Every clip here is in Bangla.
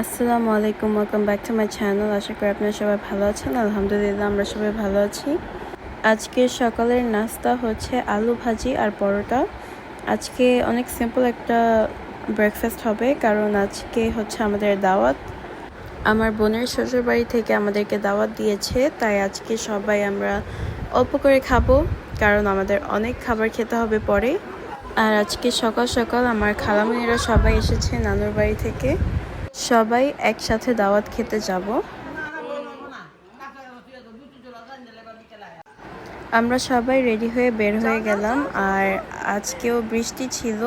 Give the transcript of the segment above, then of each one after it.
আসসালামু আলাইকুম welcome back to my channel আশা করি আপনারা সবাই ভালো আছেন। আলহামদুলিল্লাহ, আমরা সবাই ভালো আছি। আজকে সকালের নাস্তা হচ্ছে আলু ভাজি আর পরোটা। আজকে অনেক সিম্পল একটা ব্রেকফাস্ট হবে, কারণ আজকে হচ্ছে আমাদের দাওয়াত। আমার বোনের শ্বশুর বাড়ি থেকে আমাদেরকে দাওয়াত দিয়েছে, তাই আজকে সবাই আমরা অল্প করে খাব, কারণ আমাদের অনেক খাবার খেতে হবে পরে। আর আজকে সকাল সকাল আমার খালামণিরা সবাই এসেছে নানুর বাড়ি থেকে। সবাই একসাথে দাওয়াত খেতে যাব। আমরা সবাই রেডি হয়ে বের হয়ে গেলাম, আর আজকেও বৃষ্টি ছিল,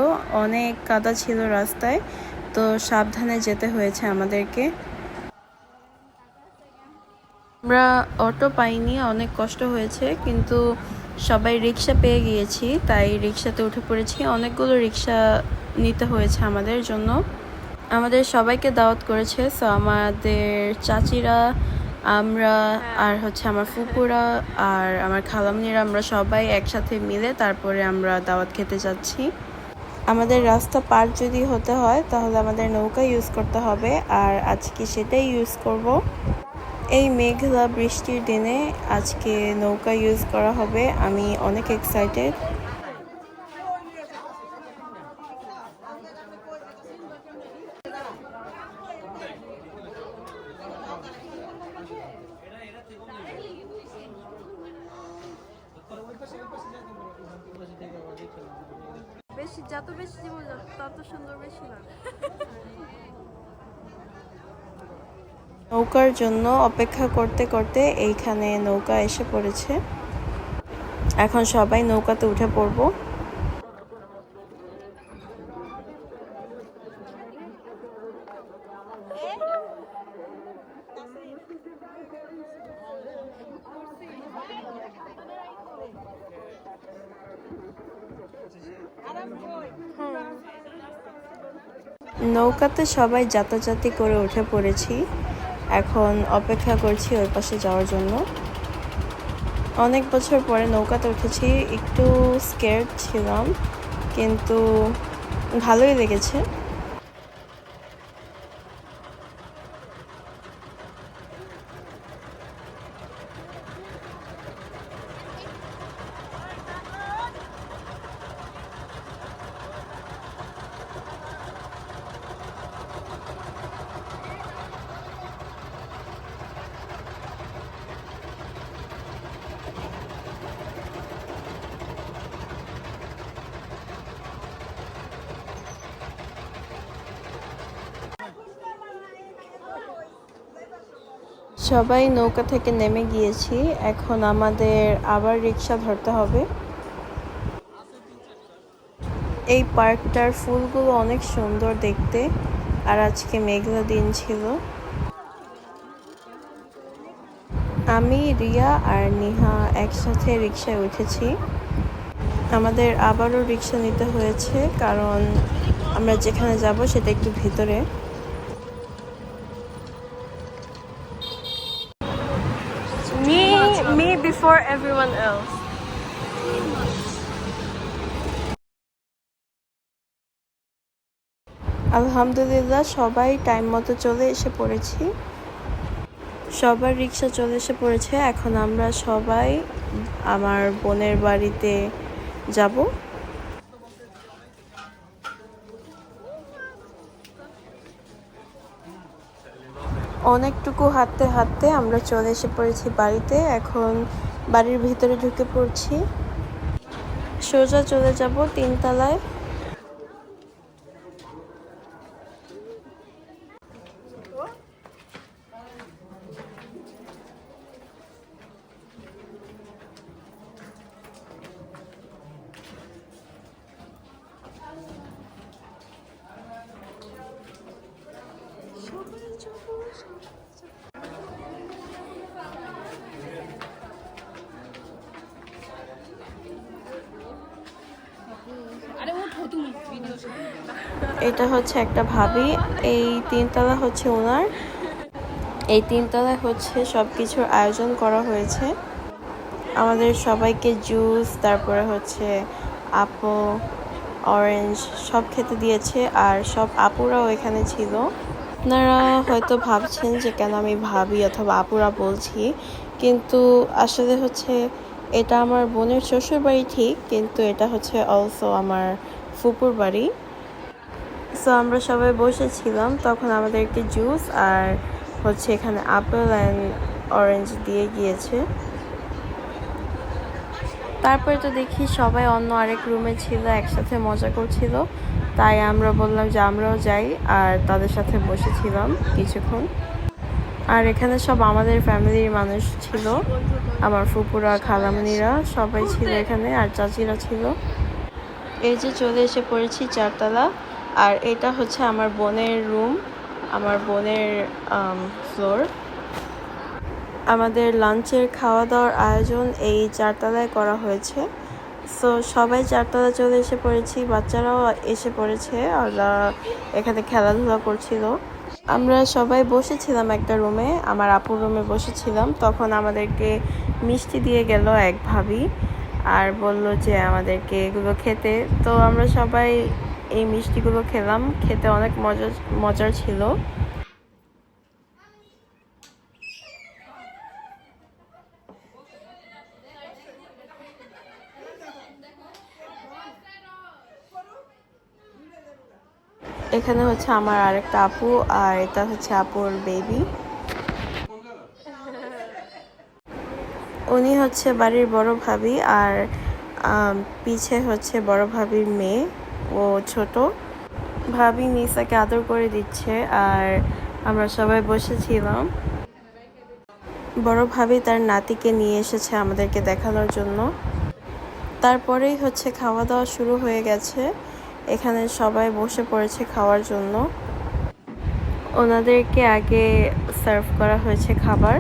অনেক কাদা ছিল রাস্তায়, তো সাবধানে যেতে হয়েছে আমাদেরকে। আমরা অটো পাইনি, অনেক কষ্ট হয়েছে, কিন্তু সবাই রিক্সা পেয়ে গিয়েছি, তাই রিক্সাতে উঠে পড়েছি। অনেকগুলো রিক্সা নিতে হয়েছে আমাদের জন্য। আমাদের সবাইকে দাওয়াত করেছে সো আমাদের চাচিরা আমরা আর হচ্ছে আমার ফুপুরা আর আমার খালামনিরা আমরা সবাই একসাথে মিলে তারপরে আমরা দাওয়াত খেতে যাচ্ছি। আমাদের রাস্তা পার যদি হতে হয় তাহলে আমাদের নৌকা ইউজ করতে হবে আর আজকে সেটাই ইউজ করব। এই মেঘলা বৃষ্টির দিনে আজকে নৌকা ইউজ করা হবে আমি অনেক এক্সাইটেড বেশি, যত বেশি জীবন তত সুন্দর বেশি নৌকার জন্য অপেক্ষা করতে করতে এইখানে নৌকা এসে পড়েছে। এখন সবাই নৌকাতে উঠে পড়ব। নৌকাতে সবাই যাতাযাতি করে উঠে পড়েছি। এখন অপেক্ষা করছি ওই পাশে যাওয়ার জন্য। অনেক বছর পরে নৌকাতে উঠেছি, একটু স্কেয়ার ছিলাম, কিন্তু ভালোই লেগেছে। সবাই নৌকা থেকে নেমে গিয়েছি। এখন আমাদের আবার রিক্সা ধরতে হবে। এই পার্কটার ফুলগুলো অনেক সুন্দর দেখতে, আর আজকে মেঘলা দিন ছিল। আমি, রিয়া আর নিহা একসাথে রিক্সায় উঠেছি। আমাদের আবারও রিক্সা নিতে হয়েছে, কারণ আমরা যেখানে যাব সেটা একটু ভিতরে। Before everyone else. আলহামদুলিল্লাহ, সবাই টাইম মতো চলে এসে পড়েছি। সবার রিক্সা চলে এসে পড়েছে। এখন আমরা সবাই আমার বোনের বাড়িতে যাব। অনেকটুকু হাঁটতে হাঁটতে আমরা চলে এসে পড়েছি বাড়িতে। এখন বাড়ির ভিতরে ঢুকে পড়ছি। সোজা চলে যাব তিনতলায়। এটা হচ্ছে একটা ভাবি, এই তিনতলা হচ্ছে ওনার। এই তিনতলায় হচ্ছে সব কিছুর আয়োজন করা হয়েছে। আমাদের সবাইকে জুস, তারপরে হচ্ছে আপেল অরেঞ্জ সব খেতে দিয়েছে, আর সব আপুরাও এখানে ছিল। আপনারা হয়তো ভাবছেন যে কেন আমি ভাবি অথবা আপুরা বলছি, কিন্তু আসলে হচ্ছে এটা আমার বোনের শ্বশুর বাড়ি ঠিক, কিন্তু এটা হচ্ছে অলসো আমার ফুপুর বাড়ি। সো আমরা সবাই বসেছিলাম, তখন আমাদের একটি জুস আর হচ্ছে এখানে আপেল অ্যান্ড অরেঞ্জ দিয়ে গিয়েছে। তারপরে তো দেখি সবাই অন্য আরেক রুমে ছিল, একসাথে মজা করছিল। তাই আমরা বললাম যে আমরাও যাই আর তাদের সাথে বসেছিলাম কিছুক্ষণ। আর এখানে সব আমাদের ফ্যামিলির মানুষ ছিল। আমার ফুপুরা, খালামণিরা সবাই ছিল এখানে আর চাচিরা ছিল। এই যে চলে এসে পড়েছি চারতলা, আর এটা হচ্ছে আমার বোনের রুম, আমার বোনের ফ্লোর আমাদের লাঞ্চের খাওয়া দাওয়ার আয়োজন এই চারতলায় করা হয়েছে। সো সবাই চারতলা চলে এসে পড়েছি, বাচ্চারাও এসে পড়েছে ওরা এখানে খেলাধুলা করছিল। আমরা সবাই বসেছিলাম একটা রুমে, আমার আপুর রুমে বসেছিলাম, তখন আমাদেরকে মিষ্টি দিয়ে গেল এক ভাবি। আর বলল যে আমাদেরকে এগুলো খেতে। তো আমরা সবাই এই মিষ্টিগুলো খেলাম। খেতে অনেক মজা, মজার ছিল। এখানে হচ্ছে আমার আরেকটা আপু, আর এটা হচ্ছে আপুর বেবি উনি হচ্ছে বাড়ির বড় ভাবি আর পিছে হচ্ছে বড় ভাবির মেয়ে ও ছোট। ভাবি নিসাকে আদর করে দিচ্ছে আর আমরা সবাই বসেছিলাম। বড় ভাবি তার নাতিকে নিয়ে এসেছে আমাদেরকে দেখানোর জন্য। তারপরেই হচ্ছে খাওয়া দাওয়া শুরু হয়ে গেছে। এখানে সবাই বসে পড়েছে খাওয়ার জন্য। ওনাদেরকে আগে সার্ভ করা হয়েছে খাবার।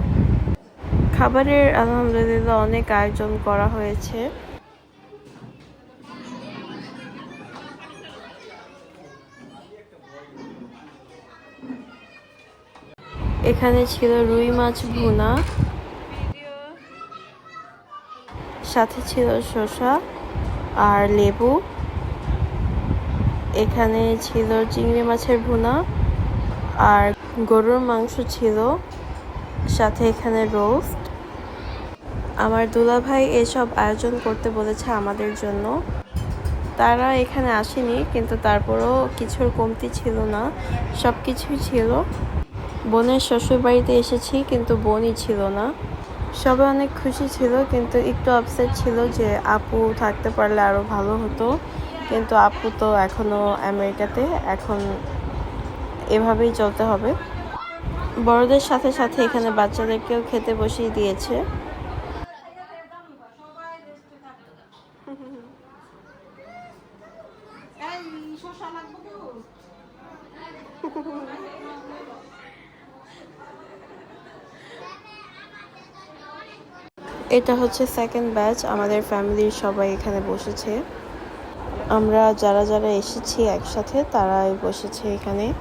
খাবারের আলহামদুলিল্লাহ অনেক আয়োজন করা হয়েছে। এখানে ছিল রুই মাছ ভুনা। সাথে ছিল শসা আর লেবু। এখানে ছিল চিংড়ি মাছের ভুনা আর গরুর মাংস ছিল। সাথে এখানে রোস্ট। আমার দুলাভাই এসব আয়োজন করতে বলেছে আমাদের জন্য। তারা এখানে আসেনি, কিন্তু তারপরেও কিছুর কমতি ছিল না। সব কিছুই ছিল। বোনের শ্বশুর বাড়িতে এসেছি, কিন্তু বোনই ছিল না। সবাই অনেক খুশি ছিল, কিন্তু একটু আপসেট ছিল যে আপু থাকতে পারলে আরও ভালো হতো। কিন্তু আপু তো এখনও আমেরিকাতে, এখন এভাবেই চলতে হবে। বড়দের সাথে সাথে এখানে বাচ্চাদেরকেও খেতে বসিয়ে দিয়েছে। এটা হচ্ছে সেকেন্ড ব্যাচ আমাদের ফ্যামিলির সবাই এখানে বসেছে। আমরা যারা যারা এসেছি একসাথে, তারাই বসেছে এখানে।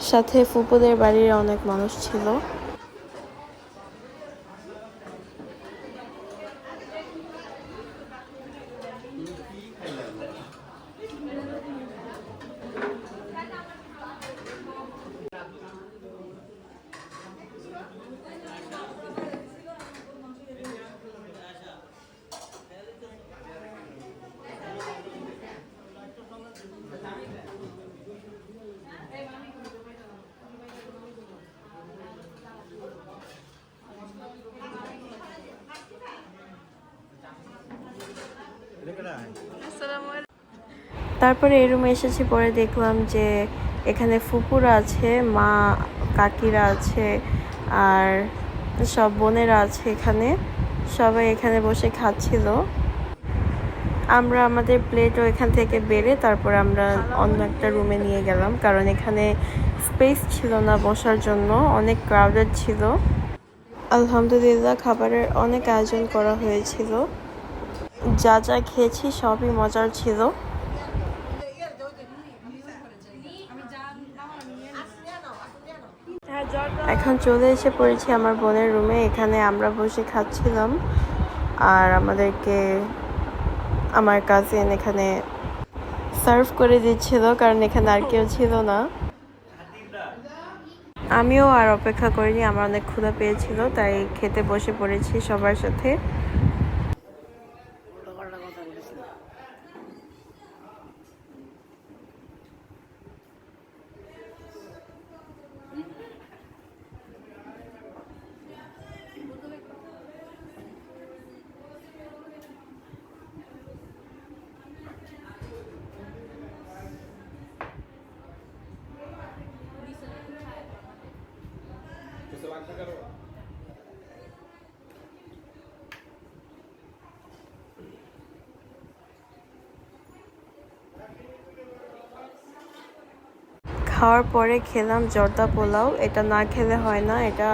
সাথে ফুপুদের বাড়ির অনেক মানুষ ছিল। তারপরে এই রুমে এসেছি, পরে দেখলাম যে এখানে ফুপুরা আছে, মা, কাকিরা আছে আর সব বোনেরা আছে এখানে। সবাই এখানে বসে খাচ্ছিল। আমরা আমাদের প্লেটও এখান থেকে বেড়ে তারপর আমরা অন্য একটা রুমে নিয়ে গেলাম, কারণ এখানে স্পেস ছিল না বসার জন্য, অনেক ক্রাউডেড ছিল। আলহামদুলিল্লাহ, খাবারের অনেক আয়োজন করা হয়েছিল। যা যা খেয়েছি সবই মজার ছিল। এখন চলে এসে পড়েছি আমার বোনের রুমে। এখানে আমরা বসে খাচ্ছিলাম আর আমাদেরকে আমার কাজিন এখানে সার্ভ করে দিচ্ছিল, কারণ এখানে আর কেউ ছিল না। আমিও আর অপেক্ষা করিনি, আমার অনেক ক্ষুধা পেয়েছিল, তাই খেতে বসে পড়েছি সবার সাথে। খাওয়ার পরে খেলাম জর্দা পোলাও। এটা না খেলে হয় না, এটা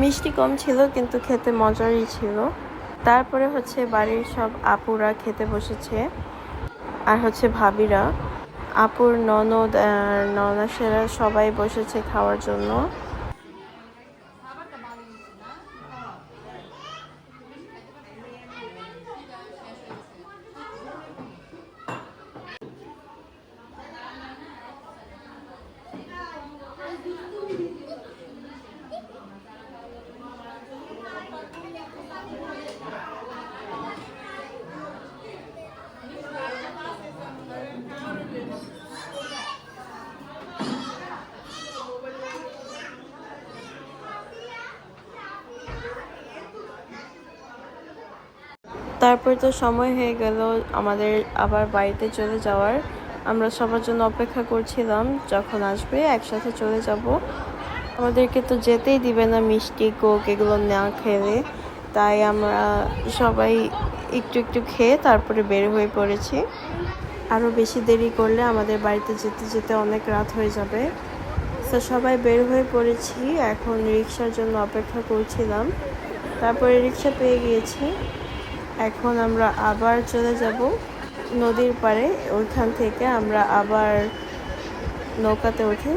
মিষ্টি কম ছিল, কিন্তু খেতে মজারই ছিল। তারপরে হচ্ছে বাড়ির সব আপুরা খেতে বসেছে, আর হচ্ছে ভাবিরা। আপুর ননদ ননাসেরা সবাই বসেছে খাওয়ার জন্য। তারপর তো সময় হয়ে গেল, আমাদের আবার বাড়িতে চলে যাওয়ার। আমরা সবার জন্য অপেক্ষা করছিলাম, যখন আসবে একসাথে চলে যাব। আমাদেরকে তো যেতেই দিবে না মিষ্টি, কোক এগুলো না খেলে। তাই আমরা সবাই একটু একটু খেয়ে তারপরে বের হয়ে পড়েছি। আরও বেশি দেরি করলে আমাদের বাড়িতে যেতে যেতে অনেক রাত হয়ে যাবে। তো সবাই বের হয়ে পড়েছি, এখন রিক্সার জন্য অপেক্ষা করছিলাম। তারপরে রিক্সা পেয়ে গিয়েছি। এখন আমরা আবার চলে যাব নদীর পাড়ে। ওইখান থেকে আমরা আবার নৌকাতে উঠে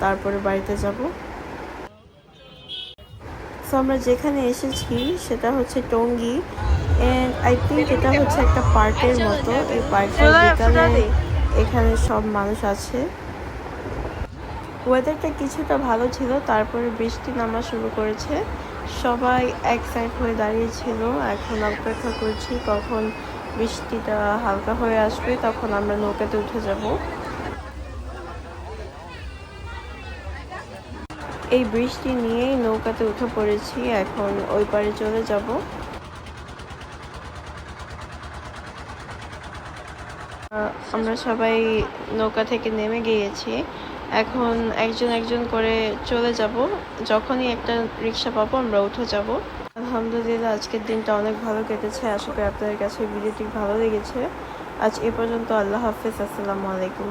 তারপরে বাড়িতে যাব। তো আমরা যেখানে এসেছি সেটা হচ্ছে টঙ্গি। এন্ড আই থিঙ্ক এটা হচ্ছে একটা পার্কের মতো। এই পার্কের বিকালে এখানে সব মানুষ আছে। ওয়েদারটা কিছুটা ভালো ছিল তারপরে বৃষ্টি নামা শুরু করেছে। সবাই এক সাইড হয়ে দাঁড়িয়েছিল এখন অপেক্ষা করছি কখন বৃষ্টিটা হালকা হয়ে আসবে, তখন আমরা নৌকাতে উঠে যাব। এই বৃষ্টি নিয়েই নৌকাতে উঠে পড়েছি। এখন ওই পারে চলে যাব। আমরা সবাই নৌকা থেকে নেমে গিয়েছি। এখন একজন একজন করে চলে যাব। যখনই একটা রিক্সা পাবো, আমরা উঠে যাব। আলহামদুলিল্লাহ, আজকের দিনটা অনেক ভালো কেটেছে। আশা করি আপনাদের কাছে ভিডিওটি ভালো লেগেছে। আজ এ পর্যন্ত আল্লাহ হাফিজ। আসসালামু আলাইকুম।